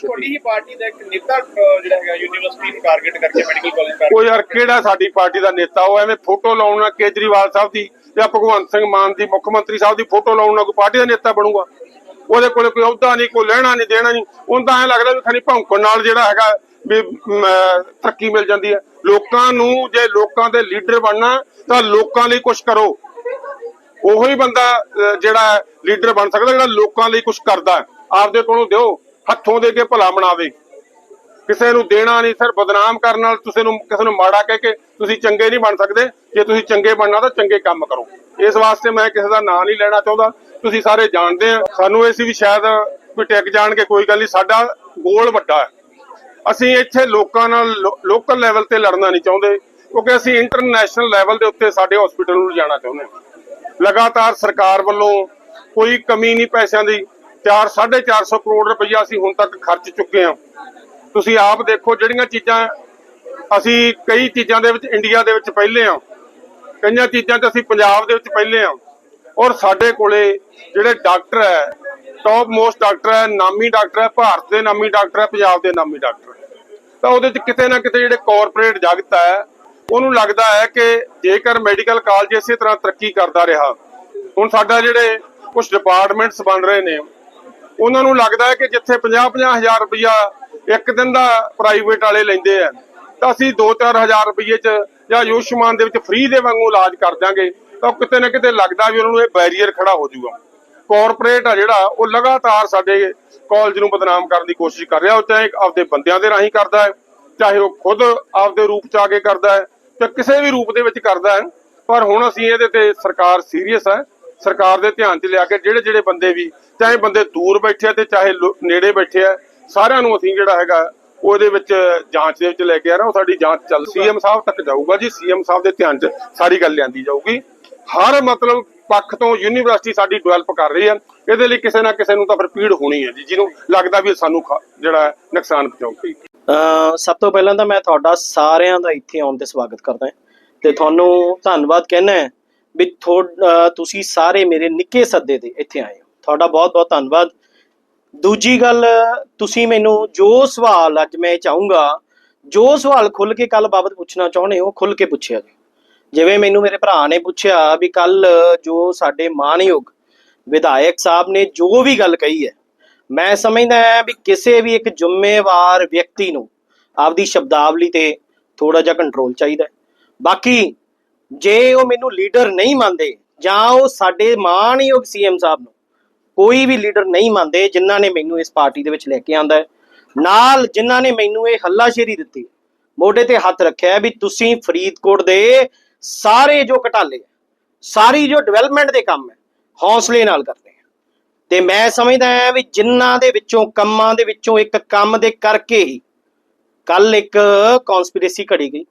ਤੁਹਾਡੀ ਹੀ ਪਾਰਟੀ ਦਾ ਇੱਕ ਨੇਤਾ ਜਿਹੜਾ ਹੈਗਾ, ਯੂਨੀਵਰਸਿਟੀ ਨੂੰ ਟਾਰਗੇਟ ਕਰਕੇ ਮੈਡੀਕਲ ਕਾਲਜ ਉਹ ਯਾਰ ਕਿਹੜਾ ਸਾਡੀ ਪਾਰਟੀ ਦਾ ਨੇਤਾ? ਉਹ ਐਵੇਂ ਫੋਟੋ ਲਾਉਣਾ ਕੇਜਰੀਵਾਲ ਸਾਹਿਬ ਦੀ ਜਾਂ ਭਗਵੰਤ ਸਿੰਘ ਮਾਨ ਦੀ, ਮੁੱਖ ਮੰਤਰੀ ਸਾਹਿਬ ਦੀ ਫੋਟੋ ਲਾਉਣ ਨਾਲ ਕੋਈ ਪਾਰਟੀ ਦਾ ਨੇਤਾ ਬਣੂਗਾ? ਉਹਦੇ ਕੋਲੇ ਕੋਈ ਅਹੁਦਾ ਨਹੀਂ, ਕੋਈ ਲੈਣਾ ਨਹੀਂ, ਦੇਣਾ ਨਹੀਂ। ਉਹਨੂੰ ਤਾਂ ਐਂ ਲੱਗਦਾ ਵੀ ਖਾਨੀ ਭੌਂਕਣ ਨਾਲ ਜਿਹੜਾ ਹੈਗਾ ਵੀ ਤਰੱਕੀ ਮਿਲ ਜਾਂਦੀ ਹੈ। ਲੋਕਾਂ ਨੂੰ, ਜੇ ਲੋਕਾਂ ਦੇ ਲੀਡਰ ਬਣਨਾ, ਤਾਂ ਲੋਕਾਂ ਲਈ ਕੁਝ ਕਰੋ। ਉਹੀ ਬੰਦਾ ਜਿਹੜਾ ਲੀਡਰ ਬਣ ਸਕਦਾ, ਜਿਹੜਾ ਲੋਕਾਂ ਲਈ ਕੁਝ ਕਰਦਾ ਆਪਦੇ ਕੋਲੋਂ ਦਿਓ। ਹੱਥੋਂ ਦੇ ਕੇ ਭਲਾ ਬਣਾਵੇ ਕਿਸੇ ਨੂੰ ਦੇਣਾ ਨਹੀਂ, ਸਿਰ ਬਦਨਾਮ ਕਰਨ ਨਾਲ ਤੁਸੀਂ ਨੂੰ, ਕਿਸੇ ਨੂੰ ਮਾੜਾ ਕਹਿ ਕੇ ਤੁਸੀਂ ਚੰਗੇ ਨਹੀਂ ਬਣ ਸਕਦੇ। ਜੇ ਤੁਸੀਂ ਚੰਗੇ ਬਣਨਾ ਤਾਂ ਚੰਗੇ ਕੰਮ ਕਰੋ। ਇਸ ਵਾਸਤੇ ਮੈਂ ਕਿਸੇ ਦਾ ਨਾਂ ਨਹੀਂ ਲੈਣਾ ਚਾਹੁੰਦਾ। ਤੁਸੀਂ ਸਾਰੇ ਜਾਣਦੇ ਆ। ਸਾਨੂੰ ਇਹ ਸੀ ਵੀ ਸ਼ਾਇਦ ਕੋਈ ਟਿਕ ਜਾਣਗੇ ਕੋਈ ਗੱਲ ਨਹੀਂ। ਸਾਡਾ ਗੋਲ ਵੱਡਾ ਹੈ। ਅਸੀਂ ਇੱਥੇ ਲੋਕਾਂ ਨਾਲ ਲੋਕਲ ਲੈਵਲ ਤੇ ਲੜਨਾ ਨਹੀਂ ਚਾਹੁੰਦੇ। ਕਿਉਂਕਿ ਅਸੀਂ ਇੰਟਰਨੈਸ਼ਨਲ ਲੈਵਲ ਦੇ ਉੱਤੇ ਸਾਡੇ ਹਸਪੀਟਲ ਨੂੰ ਲਿਜਾਣਾ ਚਾਹੁੰਦੇ ਹਾਂ। ਲਗਾਤਾਰ ਸਰਕਾਰ ਵੱਲੋਂ ਕੋਈ ਕਮੀ ਨਹੀਂ ਪੈਸਿਆਂ ਦੀ। 4 450 ਕਰੋੜ ਰੁਪਈਆ ਅਸੀਂ ਹੁਣ ਤੱਕ ਖਰਚ ਚੁੱਕੇ ਹਾਂ। ਤੁਸੀਂ ਆਪ ਦੇਖੋ ਜਿਹੜੀਆਂ ਚੀਜ਼ਾਂ ਅਸੀਂ ਕਈ ਚੀਜ਼ਾਂ ਦੇ ਵਿੱਚ, ਇੰਡੀਆ ਦੇ ਵਿੱਚ ਪਹਿਲੇ ਹਾਂ। ਕਈਆਂ ਚੀਜ਼ਾਂ 'ਚ ਅਸੀਂ ਪੰਜਾਬ ਦੇ ਵਿੱਚ ਪਹਿਲੇ ਹਾਂ। ਔਰ ਸਾਡੇ ਕੋਲੇ ਜਿਹੜੇ ਡਾਕਟਰ ਹੈ ਟੌਪ ਮੋਸਟ ਡਾਕਟਰ ਹੈ, ਨਾਮੀ ਡਾਕਟਰ ਹੈ, ਭਾਰਤ ਦੇ ਨਾਮੀ ਡਾਕਟਰ ਹੈ, ਪੰਜਾਬ ਦੇ ਨਾਮੀ ਡਾਕਟਰ ਤਾਂ ਉਹਦੇ 'ਚ ਕਿਤੇ ਨਾ ਕਿਤੇ ਜਿਹੜੇ ਕਾਰਪੋਰੇਟ ਜਗਤ ਹੈ, ਉਹਨੂੰ ਲੱਗਦਾ ਹੈ ਕਿ ਜੇਕਰ ਮੈਡੀਕਲ ਕਾਲਜ ਇਸੇ ਤਰ੍ਹਾਂ ਤਰੱਕੀ ਕਰਦਾ ਰਿਹਾ, ਹੁਣ ਸਾਡਾ ਜਿਹੜੇ ਕੁਝ ਡਿਪਾਰਟਮੈਂਟਸ ਬਣ ਰਹੇ ਨੇ ਉਹਨਾਂ ਨੂੰ ਲੱਗਦਾ ਹੈ ਕਿ ਜਿੱਥੇ 50-50 ਹਜ਼ਾਰ ਰੁਪਇਆ ਇੱਕ ਦਿਨ ਦਾ ਪ੍ਰਾਈਵੇਟ ਵਾਲੇ ਲੈਂਦੇ ਆ, ਤਾਂ ਅਸੀਂ 2-4 ਹਜ਼ਾਰ ਰੁਪਏ ਚ ਜਾਂ ਆਯੁਸ਼ਮਾਨ ਦੇ ਵਿੱਚ ਫ੍ਰੀ ਦੇ ਵਾਂਗੂ ਇਲਾਜ ਕਰ ਦਾਂਗੇ ਤਾਂ ਕਿਤੇ ਨਾ ਕਿਤੇ ਲੱਗਦਾ ਵੀ ਉਹਨਾਂ ਨੂੰ ਇਹ ਬੈਰੀਅਰ ਖੜਾ ਹੋ ਜਾਊਗਾ। ਕਾਰਪੋਰੇਟ ਆ ਜਿਹੜਾ, ਉਹ ਲਗਾਤਾਰ ਸਾਡੇ ਕਾਲਜ ਨੂੰ ਬਦਨਾਮ ਕਰਨ ਦੀ ਕੋਸ਼ਿਸ਼ ਕਰ ਰਿਹਾ, ਉਹ ਚਾਹੇ ਆਪਦੇ ਬੰਦਿਆਂ ਦੇ ਰਾਹੀਂ ਕਰਦਾ ਹੈ, ਚਾਹੇ ਉਹ ਖੁਦ ਆਪਦੇ ਰੂਪ ਚ ਆ ਕੇ ਕਰਦਾ ਹੈ, ਤੇ ਕਿਸੇ ਵੀ ਰੂਪ ਦੇ ਵਿੱਚ ਕਰਦਾ ਹੈ। ਪਰ ਹੁਣ ਅਸੀਂ ਇਹਦੇ ਤੇ ਸਰਕਾਰ ਸੀਰੀਅਸ ਹੈ ਸਰਕਾਰ ਦੇ ਧਿਆਨ 'ਚ ਲਿਆ ਕੇ ਜਿਹੜੇ ਜਿਹੜੇ ਬੰਦੇ ਵੀ, ਚਾਹੇ ਬੰਦੇ ਦੂਰ ਬੈਠੇ ਆ ਤੇ ਚਾਹੇ ਨੇੜੇ ਬੈਠੇ ਆ, ਸਾਰਿਆਂ ਨੂੰ ਅਸੀਂ ਜਿਹੜਾ ਹੈਗਾ ਉਹਦੇ ਵਿੱਚ ਜਾਂਚ ਦੇ ਵਿੱਚ ਲੈ ਕੇ ਆ ਰਹੇ ਉਹ ਸਾਡੀ ਜਾਂਚ ਚੱਲ ਸੀਐਮ ਸਾਹਿਬ ਤੱਕ ਜਾਊਗਾ ਜੀ, ਸੀਐਮ ਸਾਹਿਬ ਦੇ ਧਿਆਨ 'ਚ ਸਾਰੀ ਗੱਲ ਲਿਆਂਦੀ ਜਾਊਗੀ। ਹਰ ਮਤਲਬ ਪੱਖ ਤੋਂ ਯੂਨੀਵਰਸਿਟੀ ਸਾਡੀ ਡਿਵੈਲਪ ਕਰ ਰਹੀ ਹੈ, ਇਹਦੇ ਲਈ ਕਿਸੇ ਨਾ ਕਿਸੇ ਨੂੰ ਤਾਂ ਫਿਰ ਪੀੜ ਹੋਣੀ ਹੈ ਜੀ, ਜਿਹਨੂੰ ਲੱਗਦਾ ਵੀ ਸਾਨੂੰ ਜਿਹੜਾ ਨੁਕਸਾਨ ਪਹੁੰਚਾਊਗੀ ਅਹ ਸਭ ਤੋਂ ਪਹਿਲਾਂ ਤਾਂ ਮੈਂ ਤੁਹਾਡਾ ਸਾਰਿਆਂ ਦਾ ਇੱਥੇ ਆਉਣ ਤੇ ਸਵਾਗਤ ਕਰਦਾ ਤੇ ਤੁਹਾਨੂੰ ਧੰਨਵਾਦ ਕਹਿਣਾ ਹੈ ਵੀ ਥੋ- ਤੁਸੀਂ ਸਾਰੇ ਮੇਰੇ ਨਿੱਕੇ ਸੱਦੇ ਤੇ ਇੱਥੇ ਆਏ ਹੋ। ਤੁਹਾਡਾ ਬਹੁਤ ਬਹੁਤ ਧੰਨਵਾਦ। ਦੂਜੀ ਗੱਲ, ਤੁਸੀਂ ਮੈਨੂੰ ਜੋ ਸਵਾਲ ਅੱਜ ਮੈਂ ਚਾਹੂੰਗਾ, ਜੋ ਸਵਾਲ ਖੁੱਲ ਕੇ ਕੱਲ ਬਾਬਤ ਪੁੱਛਣਾ ਚਾਹੁੰਦੇ ਹੋ, ਖੁੱਲ ਕੇ ਪੁੱਛਿਆ ਜੀ ਜਿਵੇਂ ਮੈਨੂੰ ਮੇਰੇ ਭਰਾ ਨੇ ਪੁੱਛਿਆ ਵੀ ਕੱਲ ਜੋ ਸਾਡੇ ਮਾਨਯੋਗ ਵਿਧਾਇਕ ਸਾਹਿਬ ਨੇ ਜੋ ਵੀ ਗੱਲ ਕਹੀ ਹੈ, ਮੈਂ ਸਮਝਦਾ ਹਾਂ ਵੀ ਕਿਸੇ ਵੀ ਇੱਕ ਜ਼ਿੰਮੇਵਾਰ ਵਿਅਕਤੀ ਨੂੰ ਆਪਦੀ ਸ਼ਬਦਾਵਲੀ ਤੇ ਥੋੜਾ ਜਿਹਾ ਕੰਟਰੋਲ ਚਾਹੀਦਾ ਬਾਕੀ ਜੇ ਉਹ ਮੈਨੂੰ ਲੀਡਰ ਨਹੀਂ ਮੰਨਦੇ, ਜਾਂ ਉਹ ਸਾਡੇ ਮਾਣਯੋਗ ਸੀਐਮ ਸਾਹਿਬ ਨੂੰ, ਕੋਈ ਵੀ ਲੀਡਰ ਨਹੀਂ ਮੰਨਦੇ ਜਿਨ੍ਹਾਂ ਨੇ ਮੈਨੂੰ ਇਸ ਪਾਰਟੀ ਦੇ ਵਿੱਚ ਲੈ ਕੇ ਆਂਦਾ ਹੈ। ਨਾਲ ਜਿਨ੍ਹਾਂ ਨੇ ਮੈਨੂੰ ਇਹ ਹੱਲਾਸ਼ੇਰੀ ਦਿੱਤੀ, ਮੋਢੇ ਤੇ ਹੱਥ ਰੱਖਿਆ ਵੀ ਤੁਸੀਂ ਫਰੀਦਕੋਟ ਦੇ ਸਾਰੇ ਜੋ ਘਟਾਲੇ ਸਾਰੀ ਜੋ ਡਿਵੈਲਪਮੈਂਟ ਦੇ ਕੰਮ ਹੈ, ਹੌਸਲੇ ਨਾਲ ਕਰਦੇ ਹੈ। ਤੇ ਮੈਂ ਸਮਝਦਾ ਹਾਂ ਵੀ ਜਿਨ੍ਹਾਂ ਦੇ ਵਿੱਚੋਂ, ਕੰਮਾਂ ਦੇ ਵਿੱਚੋਂ ਇੱਕ ਕੰਮ ਦੇ ਕਰਕੇ ਹੀ ਕੱਲ ਇੱਕ ਕਨਸਪੀਰੇਸੀ ਘੜੀ ਗਈ।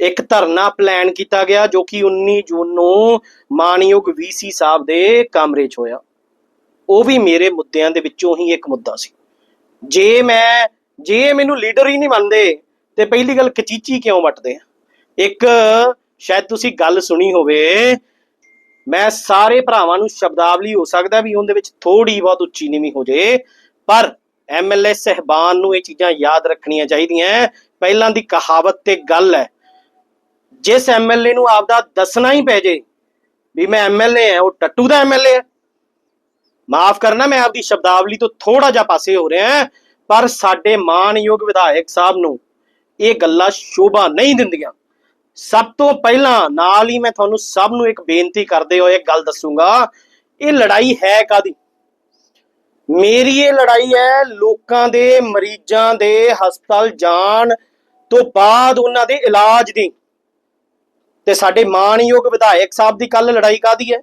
ਇੱਕ ਧਰਨਾ ਪਲਾਨ ਕੀਤਾ ਗਿਆ ਜੋ ਕਿ 19 ਜੂਨ ਨੂੰ ਮਾਨਯੋਗ ਵੀਸੀ ਸਾਹਿਬ ਦੇ ਕਮਰੇ 'ਚ ਹੋਇਆ। ਉਹ ਵੀ ਮੇਰੇ ਮੁੱਦਿਆਂ ਦੇ ਵਿੱਚੋਂ ਹੀ ਇੱਕ ਮੁੱਦਾ ਸੀ। ਜੇ ਮੈਂ, ਜੇ ਮੈਨੂੰ ਲੀਡਰ ਹੀ ਨਹੀਂ ਮੰਨਦੇ, ਤੇ ਪਹਿਲੀ ਗੱਲ ਕਚੀਚੀ ਕਿਉਂ ਵੱਟਦੇ ਆ? ਇੱਕ, ਸ਼ਾਇਦ ਤੁਸੀਂ ਗੱਲ ਸੁਣੀ ਹੋਵੇ, ਮੈਂ ਸਾਰੇ ਭਰਾਵਾਂ ਨੂੰ ਸ਼ਬਦਾਵਲੀ ਹੋ ਸਕਦਾ ਵੀ ਉਹਦੇ ਵਿੱਚ ਥੋੜੀ ਬਹੁਤ ਉੱਚੀ ਨੀਵੀਂ ਹੋ ਜੇ, ਪਰ ਐਮਐਲਏ ਸਹਿਬਾਨ ਨੂੰ ਇਹ ਚੀਜ਼ਾਂ ਯਾਦ ਰੱਖਣੀਆਂ ਚਾਹੀਦੀਆਂ। ਪਹਿਲਾਂ ਦੀ ਕਹਾਵਤ ਤੇ ਗੱਲ ਹੈ ਜਿਸ ਐਮਐਲਏ ਨੂੰ ਆਪਦਾ ਦੱਸਣਾ ਹੀ ਪੈ ਜੇ ਵੀ ਮੈਂ ਐਮਐਲਏ ਹਾਂ ਉਹ ਟੱਟੂ ਦਾ ਐਮਐਲਏ ਹੈ ਮਾਫ ਕਰਨਾ ਮੈਂ ਆਪਦੀ ਸ਼ਬਦਾਵਲੀ ਤੋਂ ਥੋੜਾ ਜਿਹਾ ਪਾਸੇ ਹੋ ਰਿਹਾ ਹਾਂ, ਪਰ ਸਾਡੇ ਮਾਨਯੋਗ ਵਿਧਾਇਕ ਸਾਹਿਬ ਨੂੰ ਇਹ ਗੱਲਾਂ ਸ਼ੋਭਾ ਨਹੀਂ ਦਿੰਦੀਆਂ। ਸਭ ਤੋਂ ਪਹਿਲਾਂ ਨਾਲ ਹੀ ਮੈਂ ਤੁਹਾਨੂੰ ਸਭ ਨੂੰ ਇੱਕ ਬੇਨਤੀ ਕਰਦੇ ਹੋਏ ਇੱਕ ਗੱਲ ਦੱਸੂਗਾ ਇਹ ਲੜਾਈ ਹੈ ਕਾਦੀ ਮੇਰੀ ਇਹ ਲੜਾਈ ਹੈ ਲੋਕਾਂ ਦੇ ਮਰੀਜ਼ਾਂ ਦੇ ਹਸਪਤਾਲ ਜਾਣ ਤੋਂ ਬਾਅਦ ਉਹਨਾਂ ਦੇ ਇਲਾਜ ਦੀ। ਤੇ ਸਾਡੇ ਮਾਣਯੋਗ ਵਿਧਾਇਕ ਸਾਹਿਬ ਦੀ ਕੱਲ ਲੜਾਈ ਕਾਦੀ ਹੈ?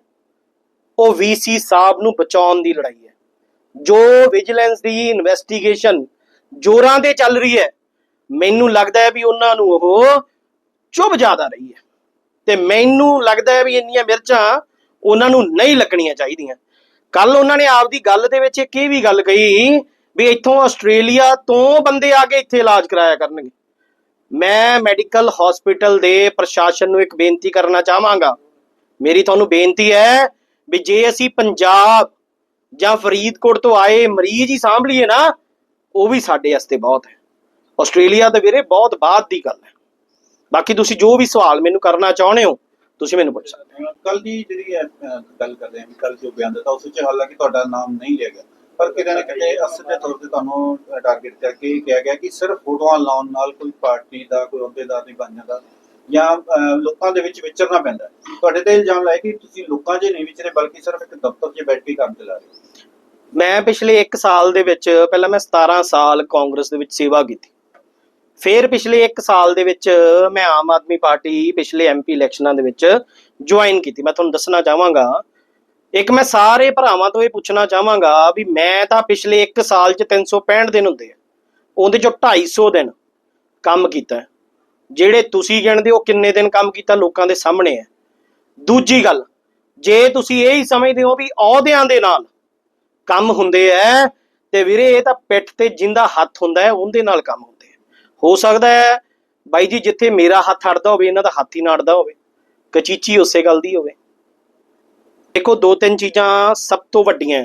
ਉਹ ਵੀਸੀ ਸਾਹਿਬ ਨੂੰ ਬਚਾਉਣ ਦੀ ਲੜਾਈ ਹੈ। ਜੋ ਵਿਜੀਲੈਂਸ ਦੀ ਇਨਵੈਸਟੀਗੇਸ਼ਨ ਜੋਰਾਂ ਤੇ ਚੱਲ ਰਹੀ ਹੈ, ਮੈਨੂੰ ਲੱਗਦਾ ਹੈ ਵੀ ਉਹਨਾਂ ਨੂੰ ਉਹ ਚੁੱਭ ਜ਼ਿਆਦਾ ਰਹੀ ਹੈ। ਤੇ ਮੈਨੂੰ ਲੱਗਦਾ ਹੈ ਵੀ ਇੰਨੀਆਂ ਮਿਰਚਾਂ ਉਹਨਾਂ ਨੂੰ ਨਹੀਂ ਲੱਗਣੀਆਂ ਚਾਹੀਦੀਆਂ। ਕੱਲ ਉਹਨਾਂ ਨੇ ਆਪਦੀ ਗੱਲ ਦੇ ਵਿੱਚ ਇੱਕ ਇਹ ਵੀ ਗੱਲ ਕਹੀ ਵੀ ਇੱਥੋਂ ਆਸਟ੍ਰੇਲੀਆ ਤੋਂ ਬੰਦੇ ਆ ਕੇ ਇੱਥੇ ਇਲਾਜ ਕਰਾਇਆ ਕਰਨਗੇ। ਮੈਂ ਮੈਡੀਕਲ ਹਸਪੀਟਲ ਦੇ ਪ੍ਰਸ਼ਾਸਨ ਨੂੰ ਇੱਕ ਬੇਨਤੀ ਕਰਨਾ ਚਾਹਾਂਗਾ। ਮੇਰੀ ਤੁਹਾਨੂੰ ਬੇਨਤੀ ਹੈ ਵੀ ਜੇ ਅਸੀਂ ਪੰਜਾਬ ਜਾਂ ਫਰੀਦਕੋਟ ਤੋਂ ਆਏ ਮਰੀਜ਼ ਹੀ ਸਾਂਭ ਲਈਏ ਨਾ, ਉਹ ਵੀ ਸਾਡੇ ਵਾਸਤੇ ਬਹੁਤ ਹੈ। ਆਸਟ੍ਰੇਲੀਆ ਤੇ ਵੀਰੇ ਬਹੁਤ ਬਾਅਦ ਦੀ ਗੱਲ ਹੈ। ਬਾਕੀ ਤੁਸੀਂ ਜੋ ਵੀ ਸਵਾਲ ਮੈਨੂੰ ਕਰਨਾ ਚਾਹੁੰਦੇ ਹੋ, ਤੁਸੀਂ ਮੈਨੂੰ ਪੁੱਛ ਸਕਦੇ ਹੋ। ਕੱਲ ਦੀ ਜਿਹੜੀ ਗੱਲ ਕਰ ਰਹੇ ਹਾਂ ਕੱਲ ਜੋ ਬਿਆਨ ਦਿੱਤਾ, ਉਸ ਵਿੱਚ ਹਾਲਾਂਕਿ ਤੁਹਾਡਾ ਨਾਮ ਨਹੀਂ ਲਿਆ ਗਿਆ। ਪਰ ਕਿਤੇ ਨਾ ਕਿਤੇ ਅਸਲ ਦੇ ਤੌਰ ਤੇ ਤੁਹਾਨੂੰ ਟਾਰਗੇਟ ਕਰਕੇ ਇਹ ਕਿਹਾ ਗਿਆ ਕਿ ਸਿਰਫ ਫੋਟੋਆਂ ਲਾਉਣ ਨਾਲ ਕੋਈ ਪਾਰਟੀ ਦਾ, ਕੋਈ ਅਹੁਦੇਦਾਰ ਨਹੀਂ ਬਣ ਜਾਂਦਾ ਜਾਂ ਲੋਕਾਂ ਦੇ ਵਿੱਚ ਵਿਚਰਨਾ ਪੈਂਦਾ ਤੁਹਾਡੇ ਤੇ ਇਲਜ਼ਾਮ ਲਾਇਆ ਕਿ ਤੁਸੀਂ ਲੋਕਾਂ 'ਚ ਨਹੀਂ ਵਿਚਰੇ, ਬਲਕਿ ਸਿਰਫ ਇੱਕ ਦਫ਼ਤਰ 'ਚ ਬੈਠ ਕੇ ਕੰਮ ਚਲਾ ਰਹੇ ਮੈਂ ਪਿਛਲੇ 1 ਸਾਲ ਦੇ ਵਿੱਚ, ਪਹਿਲਾਂ ਮੈਂ 17 ਸਾਲ ਕਾਂਗਰਸ ਦੇ ਵਿੱਚ ਸੇਵਾ ਕੀਤੀ। ਫਿਰ ਪਿਛਲੇ 1 ਸਾਲ ਦੇ ਵਿੱਚ ਮੈਂ ਆਮ ਆਦਮੀ ਪਾਰਟੀ ਪਿਛਲੇ ਐਮਪੀ ਇਲੈਕਸ਼ਨਾਂ ਦੇ ਵਿੱਚ ਜੁਆਇਨ ਕੀਤੀ। ਮੈਂ ਤੁਹਾਨੂੰ ਦੱਸਣਾ ਚਾਹਾਂਗਾ ਇੱਕ ਮੈਂ ਸਾਰੇ ਭਰਾਵਾਂ ਤੋਂ ਇਹ ਪੁੱਛਣਾ ਚਾਹਾਂਗਾ ਵੀ ਮੈਂ ਤਾਂ ਪਿਛਲੇ 1 ਸਾਲ 'ਚ 365 ਦਿਨ ਹੁੰਦੇ ਆ। ਉਹਦੇ ਚੋਂ 250 ਦਿਨ ਕੰਮ ਕੀਤਾ। ਜਿਹੜੇ ਤੁਸੀਂ ਗਿਣਦੇ ਹੋ ਕਿੰਨੇ ਦਿਨ ਕੰਮ ਕੀਤਾ ਲੋਕਾਂ ਦੇ ਸਾਹਮਣੇ ਹੈ ਦੂਜੀ ਗੱਲ, ਜੇ ਤੁਸੀਂ ਇਹ ਹੀ ਸਮਝਦੇ ਹੋ ਵੀ ਅਹੁਦਿਆਂ ਦੇ ਨਾਲ ਕੰਮ ਹੁੰਦੇ ਐ ਤੇ ਵੀਰੇ ਇਹ ਤਾਂ ਪਿੱਠ ਤੇ ਜਿੰਦਾ ਹੱਥ ਹੁੰਦਾ ਹੈ, ਉਹਦੇ ਨਾਲ ਕੰਮ ਹੁੰਦੇ ਆ। ਹੋ ਸਕਦਾ ਹੈ ਬਾਈ ਜੀ, ਜਿੱਥੇ ਮੇਰਾ ਹੱਥ ਅੜਦਾ ਹੋਵੇ, ਇਹਨਾਂ ਦਾ ਹੱਥ ਹੀ ਨਾ ਅੜਦਾ ਹੋਵੇ। ਕਚੀਚੀ ਉਸੇ ਗੱਲ ਦੀ ਹੋਵੇ। ਦੇਖੋ, ਦੋ ਤਿੰਨ ਚੀਜ਼ਾਂ ਸਭ ਤੋਂ ਵੱਡੀਆਂ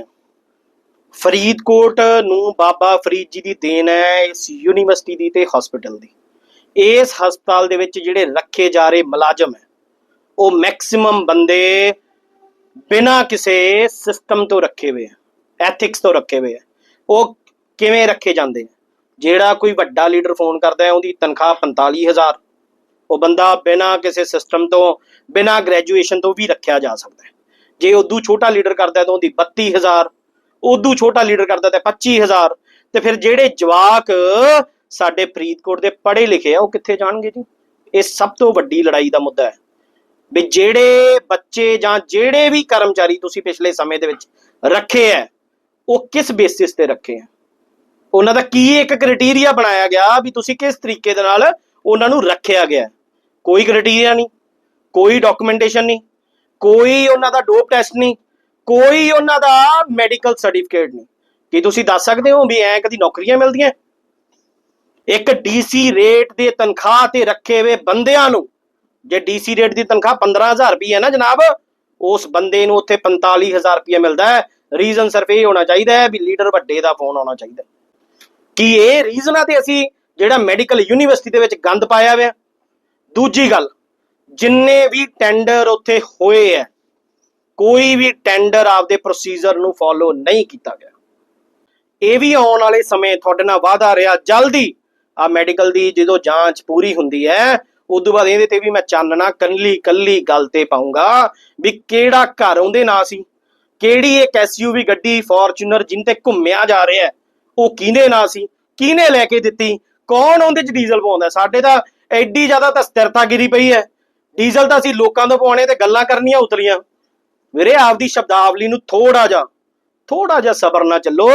ਫਰੀਦਕੋਟ ਨੂੰ ਬਾਬਾ ਫਰੀਦ ਜੀ ਦੀ ਦੇਣ ਹੈ ਇਸ ਯੂਨੀਵਰਸਿਟੀ ਦੀ ਤੇ ਹਸਪੀਟਲ ਦੀ। ਇਸ ਹਸਪਤਾਲ ਦੇ ਵਿੱਚ ਜਿਹੜੇ ਰੱਖੇ ਜਾ ਰਹੇ ਮੁਲਾਜ਼ਮ ਹੈ, ਉਹ ਮੈਕਸਿਮਮ ਬੰਦੇ ਬਿਨਾਂ ਕਿਸੇ ਸਿਸਟਮ ਤੋਂ ਰੱਖੇ ਹੋਏ ਆ ਐਥਿਕਸ ਤੋਂ ਰੱਖੇ ਹੋਏ ਆ ਉਹ ਕਿਵੇਂ ਰੱਖੇ ਜਾਂਦੇ ਆ ਜਿਹੜਾ ਕੋਈ ਵੱਡਾ ਲੀਡਰ ਫੋਨ ਕਰਦਾ ਹੈ, ਉਹਦੀ ਤਨਖਾਹ 45000 ਉਹ ਬੰਦਾ ਬਿਨਾਂ ਕਿਸੇ ਸਿਸਟਮ ਤੋਂ, ਬਿਨਾਂ ਗ੍ਰੈਜੂਏਸ਼ਨ ਤੋਂ ਵੀ ਰੱਖਿਆ ਜਾ ਸਕਦਾ ਹੈ। ਜੇ ਉਦੋਂ ਛੋਟਾ ਲੀਡਰ ਕਰਦਾ ਤਾਂ ਉਹਦੀ 32000 ਉਦੋਂ ਛੋਟਾ ਲੀਡਰ ਕਰਦਾ ਤਾਂ 25000 ਤੇ ਫਿਰ ਜਿਹੜੇ ਜਵਾਕ ਸਾਡੇ ਫਰੀਦਕੋਟ ਦੇ ਪੜ੍ਹੇ ਲਿਖੇ ਆ, ਉਹ ਕਿੱਥੇ ਜਾਣਗੇ ਜੀ? ਇਹ ਸਭ ਤੋਂ ਵੱਡੀ ਲੜਾਈ ਦਾ ਮੁੱਦਾ ਹੈ। ਵੀ ਜਿਹੜੇ ਬੱਚੇ ਜਾਂ ਜਿਹੜੇ ਵੀ ਕਰਮਚਾਰੀ ਤੁਸੀਂ ਪਿਛਲੇ ਸਮੇਂ ਦੇ ਵਿੱਚ ਰੱਖੇ ਐ ਉਹ ਕਿਸ ਬੇਸਿਸ ਤੇ ਰੱਖੇ ਆ ਉਹਨਾਂ ਦਾ ਕੀ ਇੱਕ ਕ੍ਰਾਈਟੇਰੀਆ ਬਣਾਇਆ ਗਿਆ ਵੀ ਤੁਸੀਂ ਕਿਸ ਤਰੀਕੇ ਦੇ ਨਾਲ ਉਹਨਾਂ ਨੂੰ ਰੱਖਿਆ ਗਿਆ ਕੋਈ ਕ੍ਰਾਈਟੇਰੀਆ ਨਹੀਂ, ਕੋਈ ਡਾਕੂਮੈਂਟੇਸ਼ਨ ਨਹੀਂ ਕੋਈ ਉਹਨਾਂ ਦਾ ਡੋਪ ਟੈਸਟ ਨਹੀਂ, ਕੋਈ ਉਹਨਾਂ ਦਾ ਮੈਡੀਕਲ ਸਰਟੀਫਿਕੇਟ ਨਹੀਂ। ਕੀ ਤੁਸੀਂ ਦੱਸ ਸਕਦੇ ਹੋ ਵੀ ਐ ਕਦੀ ਨੌਕਰੀਆਂ ਮਿਲਦੀਆਂ? ਇੱਕ ਡੀਸੀ ਰੇਟ ਦੇ ਤਨਖਾਹ ਤੇ ਰੱਖੇ ਹੋਏ ਬੰਦਿਆਂ ਨੂੰ, ਜੇ ਡੀਸੀ ਰੇਟ ਦੀ ਤਨਖਾਹ 15000 ਰੁਪਏ ਹੈ ਨਾ ਜਨਾਬ, ਉਸ ਬੰਦੇ ਨੂੰ ਉੱਥੇ 45000 ਰੁਪਏ ਮਿਲਦਾ ਹੈ। ਰੀਜ਼ਨ ਸਿਰਫ ਇਹ ਹੋਣਾ ਚਾਹੀਦਾ ਹੈ ਵੀ ਲੀਡਰ ਵੱਡੇ ਦਾ ਫੋਨ ਆਉਣਾ ਚਾਹੀਦਾ ਕੀ ਇਹ ਰੀਜ਼ਨਾਂ ਤੇ ਅਸੀਂ ਜਿਹੜਾ ਮੈਡੀਕਲ ਯੂਨੀਵਰਸਿਟੀ ਦੇ ਵਿੱਚ ਗੰਦ ਪਾਇਆ ਹੋਇਆ? ਦੂਜੀ ਗੱਲ ਜਿੰਨੇ ਵੀ ਟੈਂਡਰ ਉੱਥੇ ਹੋਏ ਹੈ, ਕੋਈ ਵੀ ਟੈਂਡਰ ਆਪਦੇ ਪ੍ਰੋਸੀਜਰ ਨੂੰ ਫੋਲੋ ਨਹੀਂ ਕੀਤਾ ਗਿਆ। ਇਹ ਵੀ ਆਉਣ ਵਾਲੇ ਸਮੇਂ ਤੁਹਾਡੇ ਨਾਲ ਵਾਅਦਾ ਰਿਹਾ, ਜਲਦੀ ਆ ਮੈਡੀਕਲ ਦੀ ਜਦੋਂ ਜਾਂਚ ਪੂਰੀ ਹੁੰਦੀ ਹੈ, ਉਦੋਂ ਬਾਅਦ ਇਹਦੇ ਤੇ ਵੀ ਮੈਂ ਚਾਨਣਾ ਕੱਲੀ ਕੱਲੀ ਗੱਲ ਤੇ ਪਾਉਂਗਾ ਵੀ ਕਿਹੜਾ ਘਰ ਉਹਦੇ ਨਾਂ ਸੀ, ਕਿਹੜੀ ਇੱਕ ਐਸਯੂਵੀ ਗੱਡੀ ਫੋਰਚੂਨਰ ਜਿੰਨ ਤੇ ਘੁੰਮਿਆ ਜਾ ਰਿਹਾ ਉਹ ਕਿਹਦੇ ਨਾਂ ਸੀ, ਕਿਹਨੇ ਲੈ ਕੇ ਦਿੱਤੀ, ਕੌਣ ਉਹਦੇ ਚ ਡੀਜ਼ਲ ਪਾਉਂਦਾ ਸਾਡੇ ਤਾਂ ਐਡੀ ਜ਼ਿਆਦਾ ਤਾਂ ਸਥਿਰਤਾ ਗਿਰੀ ਪਈ ਹੈ। ਡੀਜ਼ਲ ਤਾਂ ਅਸੀਂ ਲੋਕਾਂ ਤੋਂ ਪਵਾਉਣੇ ਤੇ ਗੱਲਾਂ ਕਰਨੀਆਂ ਉਤਰੀਆਂ ਵੀਰੇ, ਆਪਦੀ ਸ਼ਬਦਾਵਲੀ ਨੂੰ ਥੋੜਾ ਜਿਹਾ ਥੋੜਾ ਜਿਹਾ ਸਬਰ ਨਾਲ ਚੱਲੋ,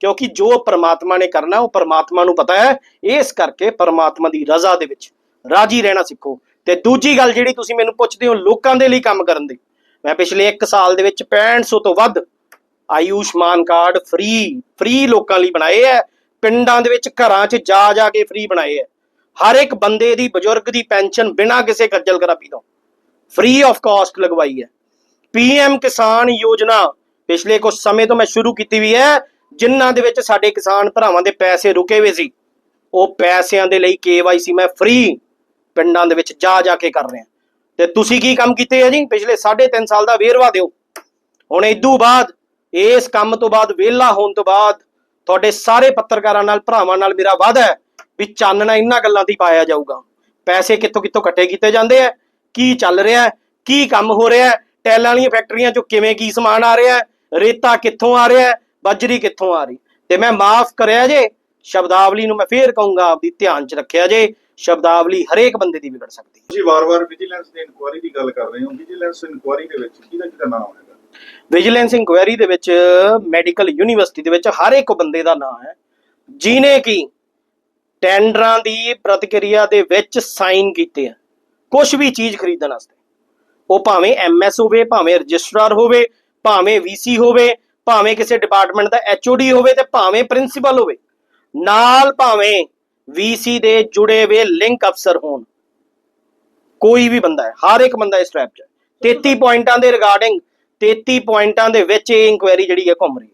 ਕਿਉਂਕਿ ਜੋ ਪਰਮਾਤਮਾ ਨੇ ਕਰਨਾ, ਉਹ ਪਰਮਾਤਮਾ ਨੂੰ ਪਤਾ ਹੈ। ਇਸ ਕਰਕੇ ਪਰਮਾਤਮਾ ਦੀ ਰਜ਼ਾ ਦੇ ਵਿੱਚ ਰਾਜੀ ਰਹਿਣਾ ਸਿੱਖੋ। ਤੇ ਦੂਜੀ ਗੱਲ ਜਿਹੜੀ ਤੁਸੀਂ ਮੈਨੂੰ ਪੁੱਛਦੇ ਹੋ ਲੋਕਾਂ ਦੇ ਲਈ ਕੰਮ ਕਰਨ ਦੀ, ਮੈਂ ਪਿਛਲੇ 1 ਸਾਲ ਦੇ ਵਿੱਚ 6500 ਤੋਂ ਵੱਧ ਆਯੁਸ਼ਮਾਨ ਕਾਰਡ ਫ੍ਰੀ ਫ੍ਰੀ ਲੋਕਾਂ ਲਈ ਬਣਾਏ ਐ ਪਿੰਡਾਂ ਦੇ ਵਿੱਚ ਘਰਾਂ 'ਚ ਜਾ ਜਾ ਕੇ ਫ੍ਰੀ ਬਣਾਏ ਐ ਹਰ ਇੱਕ ਬੰਦੇ ਦੀ ਬਜ਼ੁਰਗ ਦੀ ਪੈਨਸ਼ਨ ਬਿਨਾਂ ਕਿਸੇ ਖੱਜਲ ਖਰਾਬੀ ਤੋਂ। ਫ੍ਰੀ ਆਫ ਕਾਸਟ ਲਗਵਾਈ ਹੈ। ਪੀਐਮ ਕਿਸਾਨ ਯੋਜਨਾ, ਪਿਛਲੇ ਕੁਝ ਸਮੇਂ ਤੋਂ ਮੈਂ ਸ਼ੁਰੂ ਕੀਤੀ ਵੀ ਹੈ, ਜਿਨ੍ਹਾਂ ਦੇ ਵਿੱਚ ਸਾਡੇ ਕਿਸਾਨ ਭਰਾਵਾਂ ਦੇ ਪੈਸੇ ਰੁਕੇ ਹੋਏ ਸੀ। ਉਹ ਪੈਸਿਆਂ ਦੇ ਲਈ ਕੇਵਾਈਸੀ ਮੈਂ ਫ੍ਰੀ ਪਿੰਡਾਂ ਦੇ ਵਿੱਚ ਜਾ ਜਾ ਕੇ ਕਰ ਰਿਹਾ। ਤੇ ਤੁਸੀਂ ਕੀ ਕੰਮ ਕੀਤੇ ਆ ਜੀ? ਪਿਛਲੇ 3.5 ਸਾਲ ਦਾ ਵੇਰਵਾ ਦਿਓ। ਹੁਣ ਇਦੋਂ ਬਾਅਦ, ਇਸ ਕੰਮ ਤੋਂ ਬਾਅਦ, ਵਿਹਲਾ ਹੋਣ ਤੋਂ ਬਾਅਦ, ਤੁਹਾਡੇ ਸਾਰੇ ਪੱਤਰਕਾਰਾਂ ਨਾਲ, ਭਰਾਵਾਂ ਨਾਲ ਮੇਰਾ ਵਾਅਦਾ ਹੈ ਵੀ ਚਾਨਣਾ ਇਹਨਾਂ ਗੱਲਾਂ ਹੀ ਪਾਇਆ ਜਾਊਗਾ। ਪੈਸੇ ਕਿੱਥੋਂ ਕਿੱਥੋਂ ਇਕੱਠੇ ਕੀਤੇ ਜਾਂਦੇ ਆ? ਕੀ ਚੱਲ ਰਿਹਾ ਕੀ ਕੰਮ ਹੋ ਰਿਹਾ ਟੈਲਾਂ ਵਾਲੀਆਂ ਫੈਕਟਰੀਆਂ ਚੋਂ ਕਿਵੇਂ ਕੀ ਸਮਾਨ ਆ ਰਿਹਾ ਰੇਤਾ ਕਿੱਥੋਂ ਆ ਰਿਹਾ ਬਜਰੀ ਕਿੱਥੋਂ ਆ ਰਹੀ? ਤੇ ਮੈਂ ਮਾਫ ਕਰਿਆ ਜੇ ਸ਼ਬਦਾਵਲੀ ਨੂੰ ਮੈਂ ਫੇਰ ਕਹੂੰਗਾ ਆਪਦੀ ਧਿਆਨ 'ਚ ਰੱਖਿਆ ਜੇ ਸ਼ਬਦਾਵਲੀ ਹਰੇਕ ਬੰਦੇ ਦੀ ਵਿਗੜ ਸਕਦੀ ਹੈ। ਤੁਸੀਂ ਵਾਰ-ਵਾਰ ਵਿਜੀਲੈਂਸ ਦੀ ਇਨਕੁਆਇਰੀ ਦੀ ਗੱਲ ਕਰ ਰਹੇ ਹੋ। ਵਿਜੀਲੈਂਸ ਇਨਕੁਆਇਰੀ ਦੇ ਵਿੱਚ ਕਿਹਦਾ ਕਿਹਦਾ ਨਾਮ ਹੈਗਾ? ਵਿਜੀਲੈਂਸ ਇਨਕੁਆਇਰੀ ਦੇ ਵਿੱਚ ਮੈਡੀਕਲ ਯੂਨੀਵਰਸਿਟੀ ਦੇ ਵਿੱਚ ਹਰ ਇੱਕ ਬੰਦੇ ਦਾ ਨਾਮ ਹੈ। ਜਿਨੇ ਕੀ ਟੈਂਡਰਾਂ ਦੀ ਪ੍ਰਤੀਕਿਰਿਆ ਦੇ ਵਿੱਚ ਸਾਈਨ ਕੀਤੇ ਆ। ਕੁਝ ਵੀ ਚੀਜ਼ ਖਰੀਦਣ ਵਾਸਤੇ। ਉਹ ਭਾਵੇਂ ਐਮਐਸ ਹੋਵੇ, ਭਾਵੇਂ ਰਜਿਸਟਰਾਰ ਹੋਵੇ, ਭਾਵੇਂ ਵੀਸੀ ਹੋਵੇ, ਭਾਵੇਂ ਕਿਸੇ ਡਿਪਾਰਟਮੈਂਟ ਦਾ ਐਚਓਡੀ ਹੋਵੇ ਤੇ ਭਾਵੇਂ ਪ੍ਰਿੰਸੀਪਲ ਹੋਵੇ, ਨਾਲ ਭਾਵੇਂ ਵੀਸੀ ਦੇ ਜੁੜੇ ਹੋਏ ਲਿੰਕ ਅਫਸਰ ਹੋਣ। ਕੋਈ ਵੀ ਬੰਦਾ ਹੈ, ਹਰ ਇੱਕ ਬੰਦਾ ਇਸ ਟ੍ਰੈਪ 'ਚ ਹੈ। 33 ਪੁਆਇੰਟਾਂ ਦੇ ਰਿਗਾਰਡਿੰਗ 33 ਪੁਆਇੰਟਾਂ ਦੇ ਵਿੱਚ ਇਹ ਇਨਕੁਆਇਰੀ ਜਿਹੜੀ ਹੈ ਘੁੰਮ ਰਹੀ ਹੈ।